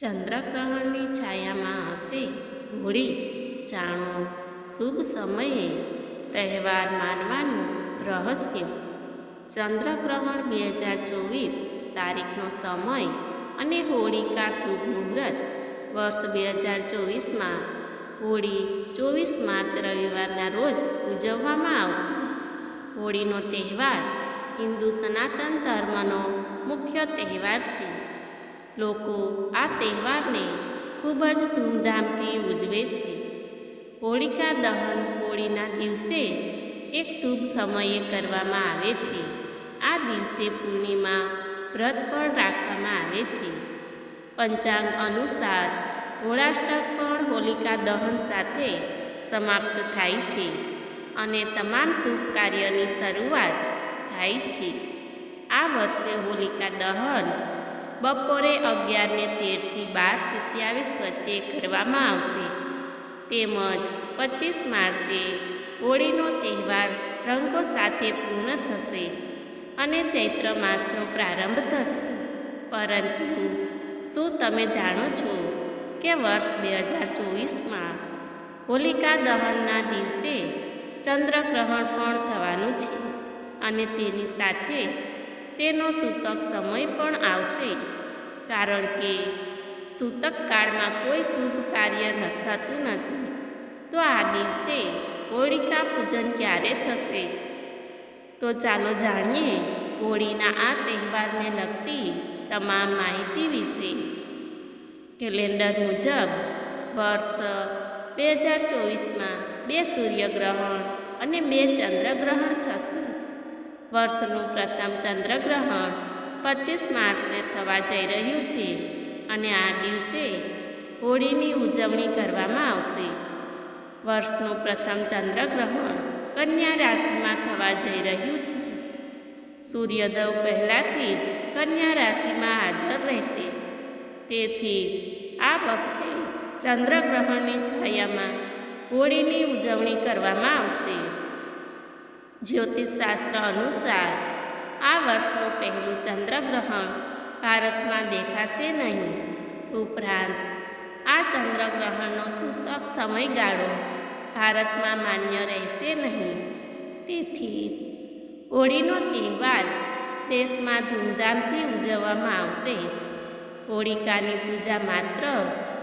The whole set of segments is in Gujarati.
ચંદ્રગ્રહણની છાયામાં હશે હોળી. જાણો, શુભ સમયે તહેવાર માનવાનું રહસ્ય. ચંદ્રગ્રહણ બે હજાર ચોવીસ તારીખનો સમય અને હોળિકા શુભ મુહૂર્ત. વર્ષ બે હજાર ચોવીસમાં હોળી ચોવીસ માર્ચ રવિવારના રોજ ઉજવવામાં આવશે. હોળીનો તહેવાર હિન્દુ સનાતન ધર્મનો મુખ્ય તહેવાર છે. લોકો આ તહેવારને ખૂબ જ ધૂમધામથી ઉજવે છે. હોળિકા દહન હોળીના દિવસે એક શુભ સમયે કરવામાં આવે છે. આ દિવસે પૂર્ણિમા વ્રત પણ રાખવામાં આવે છે. પંચાંગ અનુસાર હોળાષ્ટક પણ હોલિકા દહન સાથે સમાપ્ત થાય છે અને તમામ શુભ કાર્યની શરૂઆત થાય છે. આ વર્ષે હોલિકા દહન બપોરે અગિયારને તેરથી બાર સત્યાવીસ વચ્ચે કરવામાં આવશે. તેમજ પચીસ માર્ચે હોળીનો તહેવાર રંગો સાથે પૂર્ણ થશે અને ચૈત્ર માસનો પ્રારંભ થશે. પરંતુ શું તમે જાણો છો કે વર્ષ બે હજાર ચોવીસમાં હોલિકા દહનના દિવસે ચંદ્રગ્રહણ પણ થવાનું છે અને તેની સાથે તેનો સૂતક સમય પણ આવશે. કારણ કે સૂતક કાળમાં કોઈ શુભ કાર્ય ન થતું નથી. તો આ દિવસે હોળિકા પૂજન ક્યારે થશે? તો ચાલો જાણીએ હોળીના આ તહેવારને લગતી તમામ માહિતી વિશે. કેલેન્ડર મુજબ વર્ષ બે હજાર ચોવીસમાં બે સૂર્યગ્રહણ અને બે ચંદ્રગ્રહણ થશે. વર્ષનું પ્રથમ ચંદ્રગ્રહણ પચીસ માર્ચને થવા જઈ રહ્યું છે અને આ દિવસે હોળીની ઉજવણી કરવામાં આવશે. વર્ષનું પ્રથમ ચંદ્રગ્રહણ કન્યા રાશિમાં થવા જઈ રહ્યું છે. સૂર્યદેવ પહેલાંથી જ કન્યા રાશિમાં હાજર રહેશે. તેથી જ આ વખતે ચંદ્રગ્રહણની છાયામાં હોળીની ઉજવણી કરવામાં આવશે. જ્યોતિષશાસ્ત્ર અનુસાર આ વર્ષનું પહેલું ચંદ્રગ્રહણ ભારતમાં દેખાશે નહીં. ઉપરાંત, આ ચંદ્રગ્રહણનો સૂતક સમયગાળો ભારતમાં માન્ય રહેશે નહીં. તેથી જ હોળીનો તહેવાર દેશમાં ધૂમધામથી ઉજવવામાં આવશે. હોળિકાની પૂજા માત્ર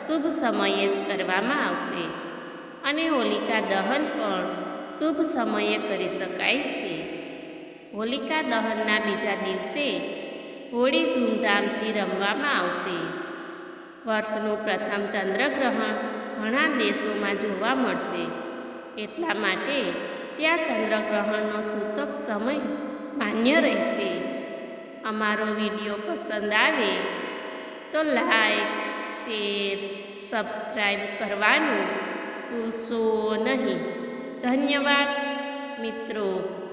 શુભ સમયે જ કરવામાં આવશે. અને હોલિકા દહન પણ શુભ સમયે કરી શકાય છે. હોલિકા દહનના બીજા દિવસે હોળી ધૂમધામથી રમવામાં આવશે. વર્ષનું પ્રથમ ચંદ્રગ્રહણ ઘણા દેશોમાં જોવા મળશે. એટલા માટે ત્યાં ચંદ્રગ્રહણનો સૂતક સમય માન્ય રહેશે. અમારો વીડિયો પસંદ આવે તો લાઈક, શેર સબસ્ક્રાઈબ કરવાનું ભૂલશો નહીં. ધન્યવાદ મિત્રો.